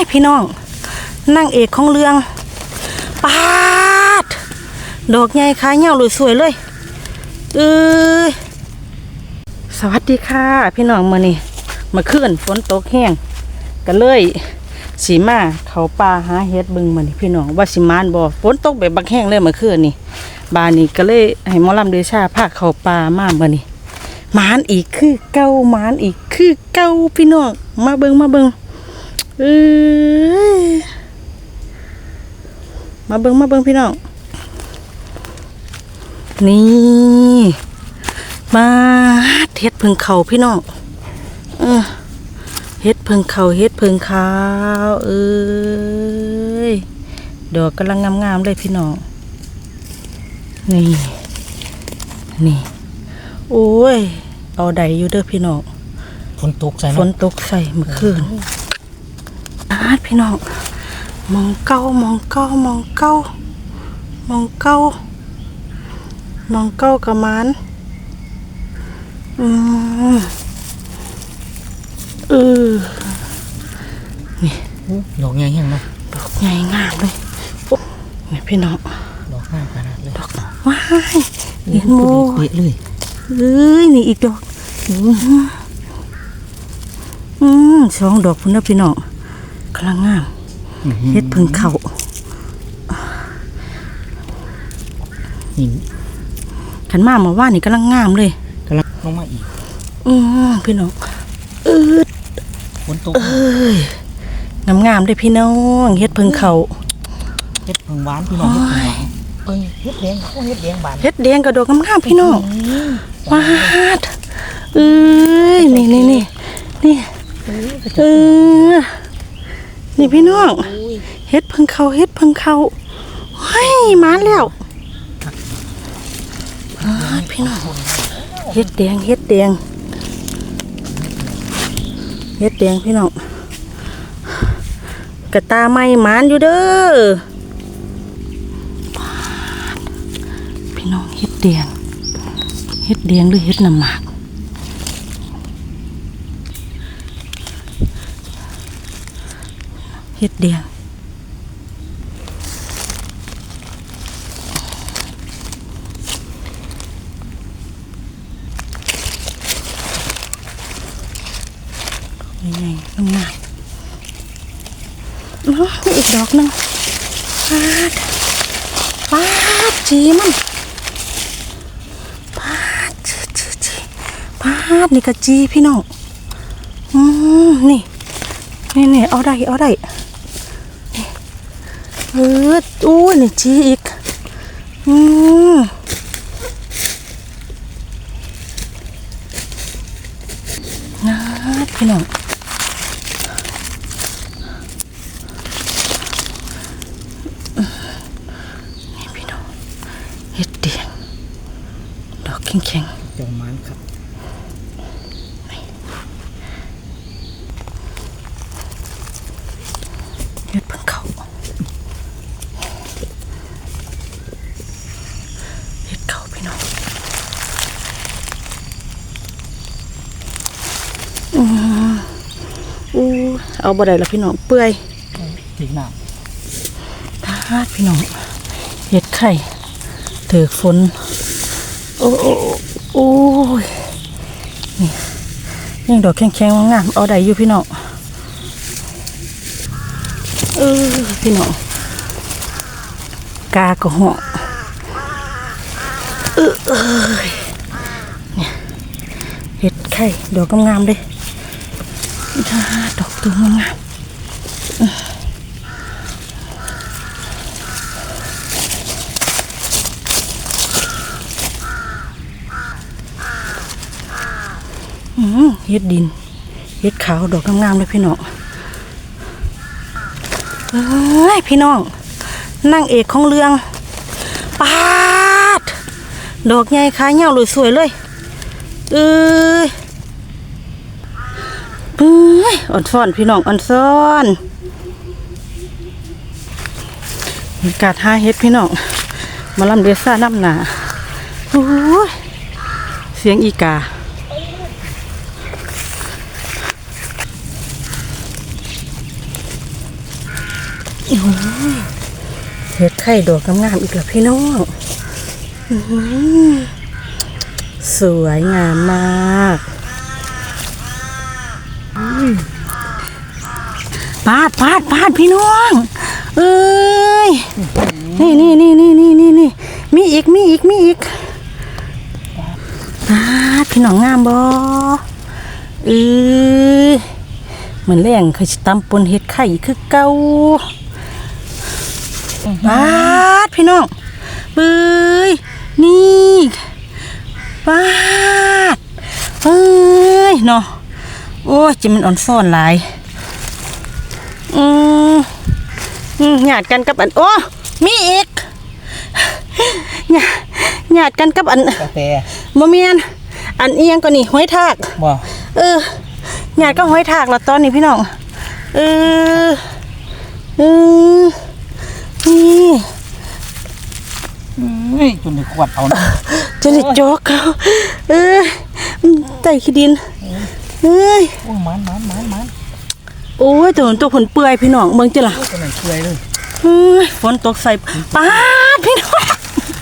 ยพี่น้องนั่งเอกของเรื่องปาด ดอกใหญ่ขาเหี่ยวเลยสวยเลยเอ้ยสวัสดีค่ะ พี่น้องมื่อนี้มาขึ้นฝนตกแห้งก็เลยสีมาเขาป่าหาเฮ็ดบึงมือนี้พี่น้องว่าสิมานบ่ฝนตกแบบบักแห้งเลยมื่อคืนนี่บานนี้ก็เลยให้มอลำเดชาพาเขาป่ามามื่อนี้หมานอีกคือเก้ามานอีกคือเก้าพี่น้องมาเบิงมาเบิง เอ้ยมาเบิงมาเบิงพี่น้อง นี่ มาเฮ็ดเพิงเขาพี่น้อง เออเฮ็ดเพิงเขาเฮ็ดเพิงขาวเอ้ยดอกกำลังงามๆเลยพี่น้อง นี่ นี่ โอ้ย เอาใดอยู่เด้อพี่น้อง ฝนตกใส่ฝเนาะนตกใส่เมื่อคืนอา ดพี่น้องมองเก้ามองเก้ามองเก้ามองเก้ามองเก้ากระมานอืมเออดอกใหญ่แห้งเนาะดอกใหญ่งามเลยโอ้นี่พี่น้องดอกห้างขนาดเลยดอกว้ายเห็นโมเละเลยเอ้ยนี่อีกดอกอืมอืมสองดอกพุ่นนะพี่น้อง กำลังงามเฮ็ดเพึ่งเขานี่ขันมาเมาว่านี่กำลังงามเลยกำลังลงมาอีก อืมพี่น้องเออฝนตกเอ้ยงามงามๆเลยพี่น้องเฮ็ดเพึ่งเขาเฮ็ดผึ่งหวานพี่น้องเฮ็ดผึ่งหวานเอ้ยเฮ็ดแดงโอ้เฮ็ดแดงบานเฮ็ดแดงกระโดดงามงามๆพี่น้องวาดเอ้ยนี่นี่นี่นี่เออ นี่พี่น้องเฮ็ดเพึ่งเขาเฮ็ดเพึ่งเขาเฮ้ยมาแล้ววาดพี่น้องเฮ็ดแดงเฮ็ดแดงเฮ็ดแดงพี่น้องกระตาไม่หมานอยู่เด้อพี่น้องเฮ็ดแดงเฮ็ดแดงหรือเฮ็ดน้ำหมาก เฮ็ดแดงยังไงงามงามๆอ้าวอีกดอกหนึงปาดปาดจีมันพาดจีจีจีพาดนี่กะจีพี่น้องอืมนี่นี่นี่เอาได้เอาได้ อออู้นี่จีอีก อืมนาพี่น้องนี่พี่น้องเฮ็ดเดียงดอกแข็งเจ้ามันครับ ๆเฮ็ดเพิ่งเขาเฮ็ดเขาพี่น้องอืมอู้ เอาบ่ได้ละพี่น้องเปื่อยถึงน้ทาดพี่น้องเฮ็ดไข่เถือกฝนโอ้โอ้โอ้ยนี่ยังดอกแข็งๆงามๆเอาได้อยู่พี่น้องเออพี่น้องกากระเหาะเออเอ้ยเนี่ยเฮ็ดไข่ดอกงามๆเลยทา ดอกตัวงามอืมเฮ็ดดินเฮ็ดขาวดอกงามๆเลยพี่น้องเอ้ยพี่น้องนั่งเอกของเรื่องปาด ดอกใหญ่ขาเหี่ยวสวยเลยเออ ยอ่อนซ่อนพี่น้องอ่อนซ่อนมีการหาเฮ็ดพี่น้องมาลำเดซ่าน้ำหนาโอ้ยเสียงอีกาเห็ดไข่ดอกงามๆอีกแล้วพี่น้องสวยงามมาก ปาดปาดปาดพี่น้อง เอ้ย นี่นี่นี่นี่นี่นี่นี่มีอีกมีอีกมีอีกปาดพี่น้องงามบ่เอ้ยเหมือนแรงเคยตำปนเห็ดไข่คือเก่าปาดพี่น้องเบ้ยนี่ปาดเอ้ยเนาะ โอ้ยจิมันอ่อนซ่อนหลายอืมอืมหยาดกันกับอัน โอ้ มีอีกหยาหยาดกันกับอันกาแฟบ่เมียน อันเอียงก็นี่ห้อยทากบ่เออหยาดก็ห้อยทากแล้วตอนนี้พี่น้อง เออ เออ นี่เฮ้ยจนได้ขวดเอานะจะได้จอกเขาเออใจขี้ดิน เอ้ยโอ้ยมันมันมันมันโอ้ยตัวนั้นตัวผลเปื่อยพี่น้องเบิ่งจิล่ะโอ้ยตัวนั้นเปื่อยเลยเอ้ยฝนตกใส่ป้าดพี่น้อง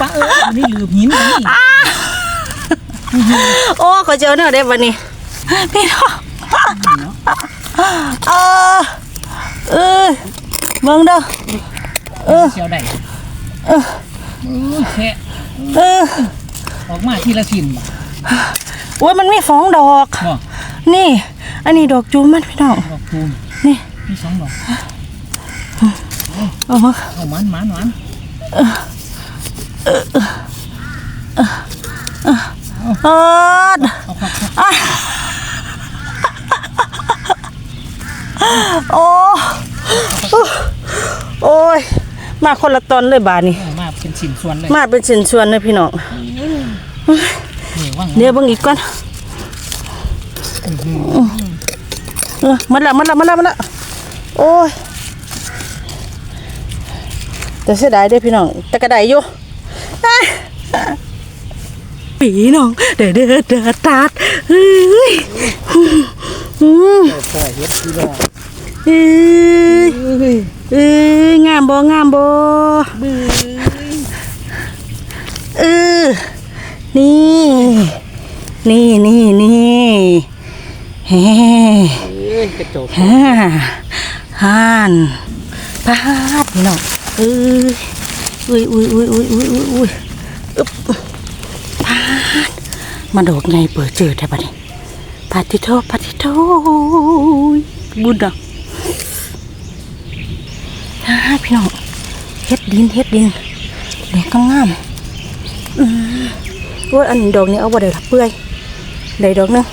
ป้าเอ้ยอันนี่ลืมหินนี่โอ้ขอเจอเนี่ยได้วันนี้พี่น้องเออเออเบิ่งเด้อเออเชียวได้เออแค่เออออกมาทีละชิ้นบ่โอ้ยมันมีสองดอกบ่ นี่ อันนี้ดอกจูมมันพี่น้องดอกตูมนี่มีสองดอกเอามาเอามันมันมันเออเอาครับครับโอ้โอ้ยมาคนละตอนเลยบาดนี่เอามาเป็นชิ้นส่วนเลยมาเป็นสินส่วนเลยพี่น้องนี่ว่างเดี๋ยวเบิ่งอีกก่อนเออ มันละมันละมันละมันละโอ้ยแต่เสียดายด้อพี่น้องแต่ก็ไดอยู่อะปีน้องเด้อดเด้อเด้อตาดเฮ้ยอืมปล่อยเฮ็ดพี่น้องเอ้ยเฮ้ยเอ้ยงามบ่งามบ่เออนี่ นี่นี่นี่ เฮ้กระจกฮ่าฮ่านปาดพี่น้องเอ้ยอุ้ยอุ้ยอุ้ยอุ้ยอุ้ยอุ้ยอุ้ยอึ๊บปาดมาโดอกไงเปิดเจอได้ปะนี่ปาติโทปาติโทบุญอะฮ่าพี่น้องเฮ็ดดินเฮ็ดดินเด็กงามอืมโอ้ยอันดอกนี้เอาบ่ได้ละเปื่อยได้ดอกนึง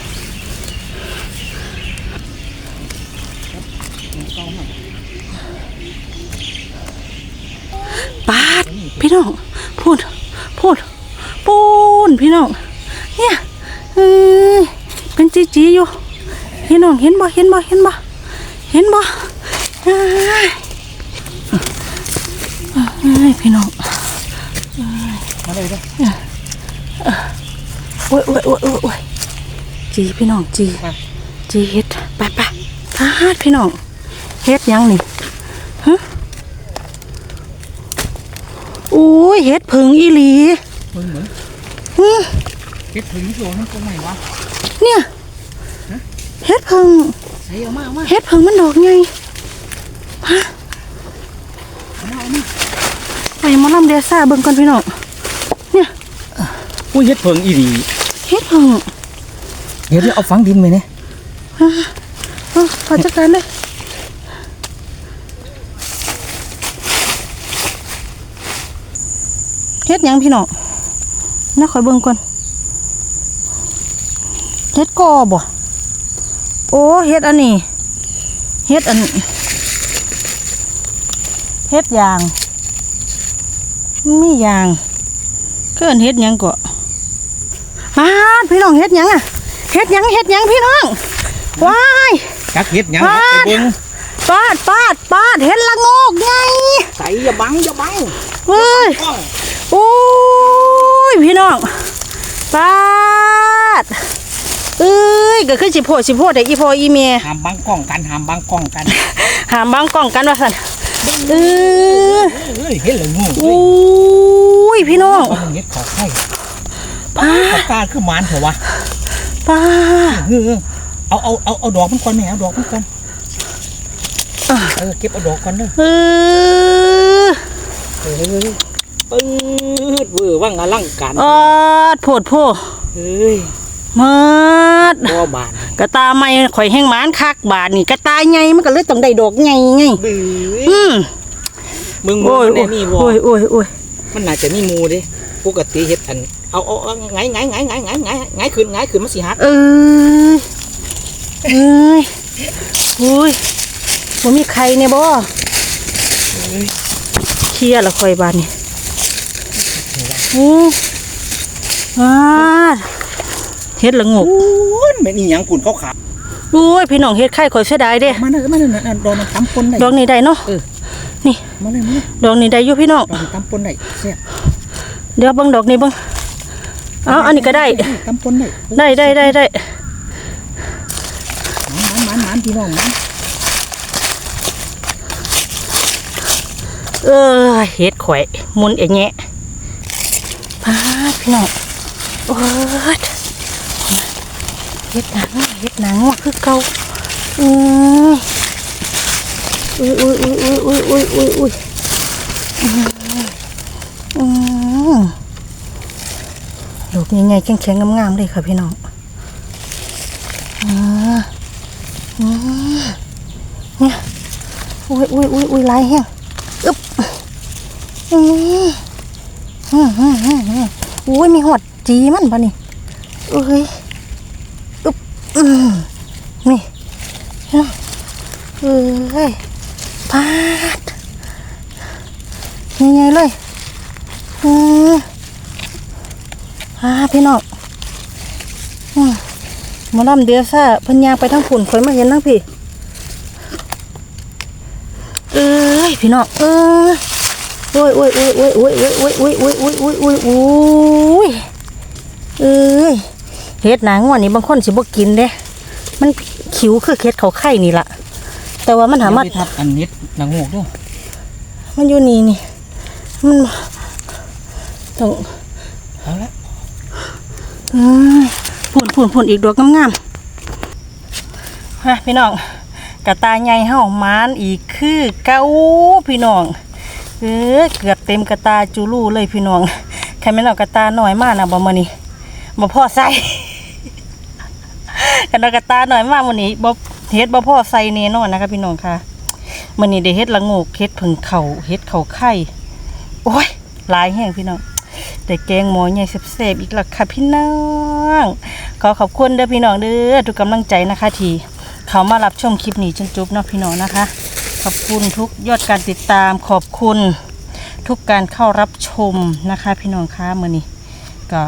ปาดพี่ น้องพูดพูดปูนพี่น้องเนี่ยเอ้ยเป็นจีจีอยู่พี่น้องเห็นบ่เห็นบ่เห็นบ่เห็นบ่เอ้ยเอ้ยพี่น้องมาเลยเด้อโอ้ยโอ้ยโอ้ยโอ้ยโอ้ยจีพี่น้องจีมาจีเฮ็ดไปไปพาดพี่น้องเฮ็ดหยังนี่ฮะโอ้ยเฮ็ดผึ่งอีหลีเบิ่งเหมือนอื้อเฮ็ดถึงโซนมันตรงไหนวะ เนี่ยเฮ็ดเพิงใส่เอามาเอามาเฮ็ดเพิงมันดอกไงเอามาเอามาไปหมอลำเดซ่าเบิ่งก่อนพี่น้องเนี่ยอุ้ยเฮ็ดเพิงอีดีเฮ็ดเพิงเดี๋ยวเดี๋ยวเอาฝังดินไปเนี่ยเออขอจัดการเลย เฮ็ดหยังพี่น้องน่าคอยเบิ่งก่อนเฮ็ดกอบ่โอ้เฮ็ดอันนี้เฮ็ดอันเฮ็ดยางมียางเกินเฮ็ดหยังก็มาดพี่น้องเฮ็ดหยังอะเฮ็ดหยังเฮ็ดหยังพี่น้องว้ายจักเฮ็ดหยังมาไปเบิ่งปาดปาดปาดเฮ็ดละโงกไงใส่อย่าบังอย่าบังเว้ยกล้อง โอ้ยพี่น้องปาดเอ้ยก็คือสิโพดสิโพดแต่อีพ่ออีเมียห้ามบังกล้องกันห้ามบังกล้องกันหามบางกล้องกันว่าสันเออเอ้ยเห็นเลยงูอุ้ยพี่น้องเอาเห็ดขอไข่ป้าปากกาคือหมานเถอะวะป้าเออเอาเอาเอาเอาดอกมันก่อนแม่เอาดอกมันก่อนเออเก็บเอาดอกก่อนเด้อเออเออ ปืดเวอร์ว่างอลังการออดโพดโพเอ้ยมาดบ่บานกระตาไม่ข่อยแห้งหมานคักบาดนี่กระตาใหญ่มันก็เลยต้องได้ดอกใหญ่ไงบื้ออืมมึงมึโอ้ยงแน่มีบ่โอ้ยโอ้ยโอ้ยมันน่าจะมีหมูเด้ปกติเฮ็ดอันเอาเอาเอาไงไงไงไงไงไงไงขึ้นไงขึ้นมันสิหักเอ้ยเอ้ยอุ้ยบ่มีใครเนี่ยบ่เคลียร์ละข่อยบาดนี่ อือมาดเฮ็ดละงกโอ้ยแม่นอีหยังกุ่นเขาขาบโอ้ยพี่น้องเฮ็ดไข่ข่อยเสียดายเด้มาเด้อมาเด้อนั่นดอกมันตำปนได้ดอกนี้ได้เนาะเออนี่มาเลยมาเลยดอกนี้ได้อยู่พี่น้องดอกมันตำปนได้แซ่บเดี๋ยวเบิ่งดอกนี้เบิ่งเอาอันนี้ก็ได้ตำปนได้ได้ได้ได้ได้หมานหมานหมานพี่น้องหมานเออเฮ็ดข่อยมุนเอแงะ ป้าพี่น้องเอิดเฮ็ดหนังเฮ็ดหนังว่าคือเก่าอืออุ้ยอุ้ยอุ้ยอุ้ยอุ้ยอุ้ยอุ้ยอือลูกยังไงแข็งๆงามๆเลยค่ะพี่น้องอืออือเนี่ยอุ้ยอุ้ยอุ้ยอุ้ยลาเแห้ยอึ๊บอือ อืออ้ยมีหอดจีมันปะนี่เอ้ยอึ๊บอืมนี่เอ้ยพาดยังไงเลยอืมพาพี่น้องมหมอลำเดียวซ่าพันยางไปทั้งผุ่นคอยมาเห็นทั้งพี่ เอ้ยพี่น้องเอ้ย โอ้ยโอ้ยโอ้ยโอ้ยโอ้ยโอ้ยโอ้ยโอ้ยโอ้ยโอ้ยโอ้ยโอ้ยเอ้ยเฮ็ดหนังวันนี้บางคนสิบ่กินเด้ มันขิวคือเฮ็ดเขาไข่นี่ล่ะ แต่ว่ามันหามาทับอันเฮ็ดนางโงกด้วยมันอยู่นี่นี่ มันต้องเอาละเอ้ยผุ่นผุ่นผุ่นอีกดอกงามๆฮะพี่น้องกระตาใหญ่เฮามานอีกคือเก้าพี่น้อง เออเกือบเต็มกระตาจูลูเลยพี่น้องแค่ไม่เอากระตาหน่อยมากนะบ่มานี่บ่พ่อใส่กันเอากระตาหน่อยมากวันนี้บ่เฮ็ดบ่พ่อใส่แน่นอนนะคะพี่น้องค่ะมื้อนี้ได้เฮ็ดละงกเฮ็ดผึ่งเข่าเฮ็ดเข่าไข่โอ้ยหลายแห้งพี่น้องได้แกงหมอใหญ่แซ่บๆอีกแล้วค่ะพี่น้องขอขอบคุณเด้อพี่น้องเด้อทุกกำลังใจนะคะทีเขามารับชมคลิปนี้จนจบเนาะพี่น้องนะคะ ขอบคุณทุกยอดการติดตาม ขอบคุณทุกการเข้ารับชมนะคะ พี่น้องคะมื่อนี้ก็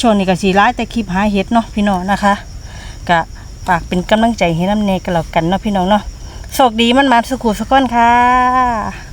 ช่วงนี้ก็สีร้ายแต่คลิปหาเห็ดเนาะพี่น้องนะคะก็ฝากเป็นกำลังใจให้น้ำเนกันแล้วกันเนาะพี่น้องเนาะโชคดีมันมาสุขุสก้อนค่ะ